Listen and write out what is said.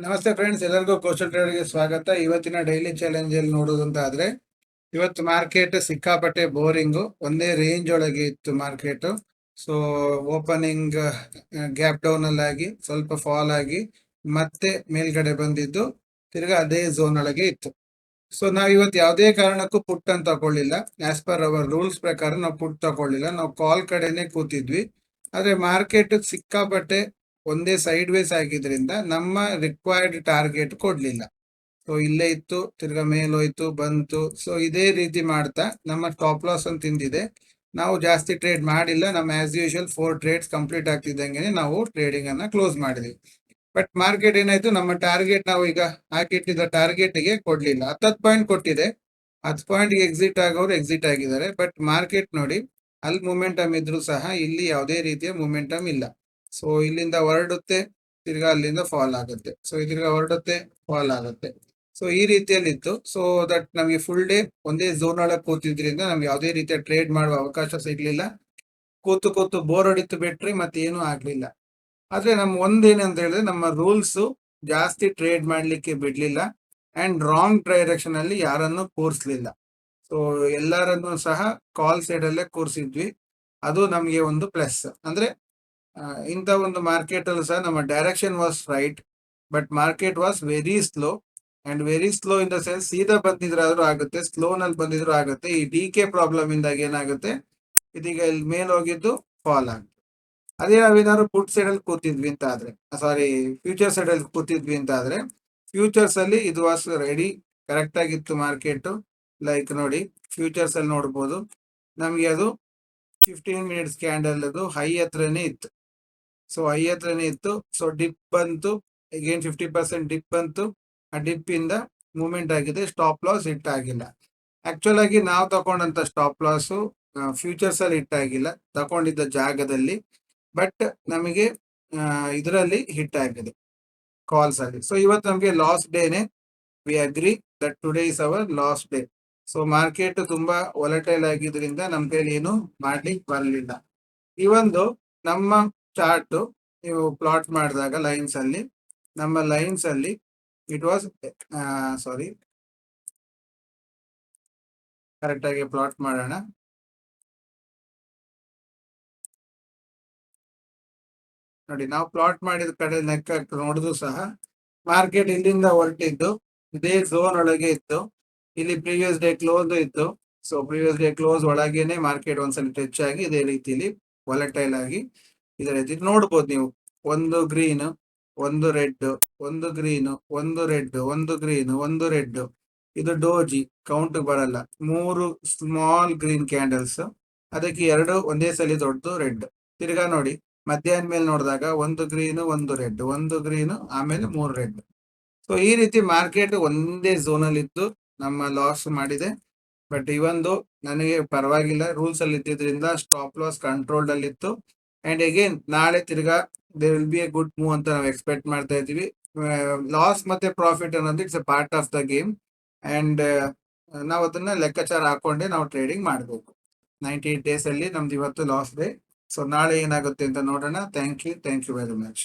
ನಮಸ್ತೆ ಫ್ರೆಂಡ್ಸ್ ಎಲ್ಲರಿಗೂ ಕೌಶಲ್ ಟ್ರೇಡರ್ಗೆ ಸ್ವಾಗತ. ಇವತ್ತಿನ ಡೈಲಿ ಚಾಲೆಂಜ್ ಅಲ್ಲಿ ನೋಡೋದಂತ ಆದ್ರೆ ಇವತ್ತು ಮಾರ್ಕೆಟ್ ಸಿಕ್ಕಾಪಟ್ಟೆ ಬೋರಿಂಗು ಒಂದೇ ರೇಂಜ್ ಒಳಗೆ ಇತ್ತು market so opening gap down ಆಗಿ ಸ್ವಲ್ಪ ಫಾಲ್ ಆಗಿ, ಮತ್ತೆ ಮೇಲ್ಗಡೆ ಬಂದಿದ್ದು, ತಿರ್ಗಾ ಅದೇ ಝೋನ್ ಒಳಗೆ ಇತ್ತು. ಸೊ ನಾವ್ ಇವತ್ತು ಯಾವುದೇ ಕಾರಣಕ್ಕೂ ಪುಟ್ ಅಂತ ತಗೊಳ್ಳಿಲ್ಲ. ಆಸ್ ಪರ್ ಅವರ್ ರೂಲ್ಸ್ ಪ್ರಕಾರ ನಾವು ಪುಟ್ ತಗೊಳ್ಳಿಲ್ಲ. ನಾವು ಕಾಲ್ ಕಡೆನೆ ಕೂತಿದ್ವಿ. ಆದ್ರೆ ಮಾರ್ಕೆಟ್ ಸಿಕ್ಕಾಪಟ್ಟೆ ಒಂದೇ ಸೈಡ್ ವೇಸ್ ಆಗಿದ್ರಿಂದ ನಮ್ಮ ರಿಕ್ವೈರ್ಡ್ ಟಾರ್ಗೆಟ್ ಕೊಡ್ಲಿಲ್ಲ. ಸೊ ಇಲ್ಲೇ ಇತ್ತು, ತಿರ್ಗಾ ಮೇಲೋಯ್ತು, ಬಂತು. ಸೊ ಇದೇ ರೀತಿ ಮಾಡ್ತಾ ನಮ್ಮ ಟಾಪ್ ಲಾಸ್ ಅಂತ ತಿಂದಿದೆ. ನಾವು ಜಾಸ್ತಿ ಟ್ರೇಡ್ ಮಾಡಿಲ್ಲ. ನಮ್ಮ as usual four trades complete ಆಗ್ತಿದ್ದಂಗೆ ನಾವು ಟ್ರೇಡಿಂಗ್ ಅನ್ನ ಕ್ಲೋಸ್ ಮಾಡಿದ್ವಿ. ಬಟ್ ಮಾರ್ಕೆಟ್ ಏನಾಯ್ತು? ನಮ್ಮ ಟಾರ್ಗೆಟ್ ನಾವು ಈಗ ಹಾಕಿಟ್ಟಿದ್ದ ಟಾರ್ಗೆಟ್ಗೆ ಕೊಡ್ಲಿಲ್ಲ. ಹತ್ತತ್ತು ಪಾಯಿಂಟ್ ಕೊಟ್ಟಿದೆ. ಹತ್ತು ಪಾಯಿಂಟ್ ಎಕ್ಸಿಟ್ ಆಗೋರು ಎಕ್ಸಿಟ್ ಆಗಿದ್ದಾರೆ. ಬಟ್ ಮಾರ್ಕೆಟ್ ನೋಡಿ, ಅಲ್ಲಿ ಮೂಮೆಂಟಮ್ ಇದ್ರೂ ಸಹ ಇಲ್ಲಿ ಯಾವುದೇ ರೀತಿಯ ಮೂಮೆಂಟಮ್ ಇಲ್ಲ. ಸೊ ಇಲ್ಲಿಂದ ಹೊರಡುತ್ತೆ, ತಿರ್ಗಾ ಅಲ್ಲಿಂದ ಫಾಲ್ ಆಗುತ್ತೆ. ಸೊ ತಿರ್ಗಾ ಹೊರಡುತ್ತೆ ಫಾಲ್ ಆಗುತ್ತೆ. ಸೊ ಈ ರೀತಿಯಲ್ಲಿ ಇತ್ತು ಸೊ ದಟ್ ನಮಗೆ ಫುಲ್ ಡೇ ಒಂದೇ ಝೋನ್ ಒಳಗೆ ಕೂತಿದ್ರಿಂದ ನಮ್ಗೆ ಯಾವುದೇ ರೀತಿಯ ಟ್ರೇಡ್ ಮಾಡುವ ಅವಕಾಶ ಸಿಗ್ಲಿಲ್ಲ. ಕೂತು ಕೂತು ಬೋರ್ ಹೊಡಿತು ಬಿಟ್ರಿ ಮತ್ತೆ ಏನೂ ಆಗ್ಲಿಲ್ಲ. ಆದ್ರೆ ನಮ್ ಒಂದೇನಂತ ಹೇಳಿದ್ರೆ ನಮ್ಮ ರೂಲ್ಸ್ ಜಾಸ್ತಿ ಟ್ರೇಡ್ ಮಾಡ್ಲಿಕ್ಕೆ ಬಿಡ್ಲಿಲ್ಲ. ಅಂಡ್ ರಾಂಗ್ ಡೈರೆಕ್ಷನ್ ಅಲ್ಲಿ ಯಾರನ್ನು ಕೂರಿಸ್ಲಿಲ್ಲ. ಸೊ ಎಲ್ಲರನ್ನು ಸಹ ಕಾಲ್ ಸೈಡ್ ಅಲ್ಲೇ ಕೂರ್ಸಿದ್ವಿ. ಅದು ನಮಗೆ ಒಂದು ಪ್ಲಸ್ ಅಂದ್ರೆ ಇಂಥ ಒಂದು ಮಾರ್ಕೆಟ್ ಅಲ್ಲಿ ಸಹ ನಮ್ಮ direction was right but market was very slow and very slow in the sense ಸೀದಾ ಬಂದಿದ್ರಾದ್ರೂ ಆಗುತ್ತೆ ಸ್ಲೋ ನಲ್ಲಿ ಬಂದಿದ್ರು ಆಗುತ್ತೆ, ಈ ಡಿ ಕೆ ಪ್ರಾಬ್ಲಮ್ ಇಂದಾಗಿ ಏನಾಗುತ್ತೆ, ಇದೀಗ ಇಲ್ಲಿ ಮೇಲ್ ಹೋಗಿದ್ದು ಫಾಲ್ ಆಗುತ್ತೆ ಅದೇ ನಾವೇನಾದ್ರು ಪುಟ್ ಸೈಡ್ ಅಲ್ಲಿ ಕೂತಿದ್ವಿ ಅಂತ ಆದ್ರೆ ಸಾರಿ ಫ್ಯೂಚರ್ ಸೈಡ್ ಅಲ್ಲಿ ಕೂತಿದ್ವಿ ಅಂತ ಆದ್ರೆ ಫ್ಯೂಚರ್ಸ್ ಅಲ್ಲಿ ಇದು ವಾಸ್ ರೆಡಿ ಕರೆಕ್ಟ್ ಆಗಿತ್ತು ಮಾರ್ಕೆಟ್ ಲೈಕ್ ನೋಡಿ ಫ್ಯೂಚರ್ಸ್ ಅಲ್ಲಿ ನೋಡ್ಬೋದು, ನಮಗೆ ಅದು ಫಿಫ್ಟೀನ್ ಮಿನಿಟ್ಸ್ ಕ್ಯಾಂಡಲ್ ಅದು ಹೈ ಹತ್ರನೇ ಇತ್ತು. ಸೊ ಐ ಹತ್ರನೇ ಇತ್ತು. ಸೊ ಡಿಪ್ ಬಂತು. ಅಗೇನ್ ಫಿಫ್ಟಿ ಪರ್ಸೆಂಟ್ ಡಿಪ್ ಬಂತು. ಆ ಡಿಪ್ ಇಂದ ಮೂವ್ಮೆಂಟ್ ಆಗಿದೆ. ಸ್ಟಾಪ್ ಲಾಸ್ ಹಿಟ್ ಆಗಿಲ್ಲ ಆಕ್ಚುಲ್ ಆಗಿ ನಾವು ತಗೊಂಡಂತ ಸ್ಟಾಪ್ ಲಾಸ್ ಫ್ಯೂಚರ್ಸ್ ಅಲ್ಲಿ ಹಿಟ್ ಆಗಿಲ್ಲ ತಗೊಂಡಿದ್ದ ಜಾಗದಲ್ಲಿ. ಬಟ್ ನಮಗೆ ಇದರಲ್ಲಿ ಹಿಟ್ ಆಗಿದೆ ಕಾಲ್ಸ್ ಆಗಿದೆ ಸೊ ಇವತ್ತು ನಮಗೆ loss ಡೇನೆ we agree that today is our loss day so market ತುಂಬಾ ಒಲಟೈಲ್ ಆಗಿದ್ರಿಂದ ನಮ್ಗೆ ಏನು ಮಾಡ್ಲಿಕ್ಕೆ ಬರಲಿಲ್ಲ. ಈ ನಮ್ಮ ಚಾರ್ಟ್ ನೀವು ಪ್ಲಾಟ್ ಮಾಡಿದಾಗ ಲೈನ್ಸ್ ಅಲ್ಲಿ. ನಮ್ಮ ಲೈನ್ಸ್ ಅಲ್ಲಿ ಇಟ್ ವಾಸ್ ಸಾರಿ ಕರೆಕ್ಟ್ ಆಗಿ ಪ್ಲಾಟ್ ಮಾಡೋಣ. ನೋಡಿ, ನಾವು ಪ್ಲಾಟ್ ಮಾಡಿದ ಕಡೆ ಲೆಕ್ಕ ನೋಡಿದ್ರು ಸಹ ಮಾರ್ಕೆಟ್ ಇಲ್ಲಿಂದ ಹೊರಟಿದ್ದು, ಇದೇ ಝೋನ್ ಒಳಗೆ ಇತ್ತು. ಇಲ್ಲಿ ಪ್ರೀವಿಯಸ್ ಡೇ ಕ್ಲೋಸ್ ಇತ್ತು. ಸೊ ಪ್ರೀವಿಯಸ್ ಡೇ ಕ್ಲೋಸ್ ಒಳಗೇನೆ ಮಾರ್ಕೆಟ್ ಒಂದ್ಸಲ ಟಚ್ ಆಗಿ, ಇದೇ ರೀತಿಯಲ್ಲಿ ವಾಲಟೈಲ್ ಆಗಿ ಇದೇ ರೀತಿ ನೋಡ್ಬೋದು ನೀವು. ಒಂದು ಗ್ರೀನ್ ಒಂದು ರೆಡ್ ಒಂದು ಗ್ರೀನ್ ಒಂದು ರೆಡ್ ಒಂದು ಗ್ರೀನ್ ಒಂದು ರೆಡ್ ಇದು ಡೋಜಿ ಕೌಂಟ್ ಬರಲ್ಲ. ಮೂರು ಸ್ಮಾಲ್ ಗ್ರೀನ್ ಕ್ಯಾಂಡಲ್ಸ್ ಅದಕ್ಕೆ ಎರಡು ಒಂದೇ ಸಲ ದೊಡ್ಡದು ರೆಡ್ ತಿರ್ಗಾ ನೋಡಿ, ಮಧ್ಯಾಹ್ನ ಮೇಲೆ ನೋಡಿದಾಗ ಒಂದು ಗ್ರೀನ್ ಒಂದು ರೆಡ್ ಒಂದು ಗ್ರೀನ್ ಆಮೇಲೆ ಮೂರು ರೆಡ್ ಸೊ ಈ ರೀತಿ ಮಾರ್ಕೆಟ್ ಒಂದೇ ಝೋನ್ ಅಲ್ಲಿ ಇದ್ದು ನಮ್ಮ ಲಾಸ್ ಮಾಡಿದೆ. ಬಟ್ ಇವೊಂದು ನನಗೆ ಪರವಾಗಿಲ್ಲ ರೂಲ್ಸ್ ಅಲ್ಲಿ ಇದ್ದಿದ್ರಿಂದ ಸ್ಟಾಪ್ ಲಾಸ್ ಕಂಟ್ರೋಲ್ಡ್ ಅಲ್ಲಿ ಇತ್ತು. ಅಂಡ್ ಅಗೇನ್ ನಾಳೆ ತಿರ್ಗಾ they will be a good move ಅಂತ ನಾವು ಎಕ್ಸ್ಪೆಕ್ಟ್ ಮಾಡ್ತಾ ಇದೀವಿ ಲಾಸ್ ಮತ್ತೆ ಪ್ರಾಫಿಟ್ ಅನ್ನೋದು it's a part of the game and ನಾವು ಅದನ್ನ ಲೆಕ್ಕಾಚಾರ ಹಾಕೊಂಡೆ ನಾವು ಟ್ರೇಡಿಂಗ್ ಮಾಡಬೇಕು. ನೈಂಟಿ ಏಟ್ ಡೇಸ್ ಅಲ್ಲಿ ನಮ್ದು ಇವತ್ತು ಲಾಸ್ ಡೇ ಸೊ ನಾಳೆ ಏನಾಗುತ್ತೆ ಅಂತ ನೋಡೋಣ. Thank you thank you very much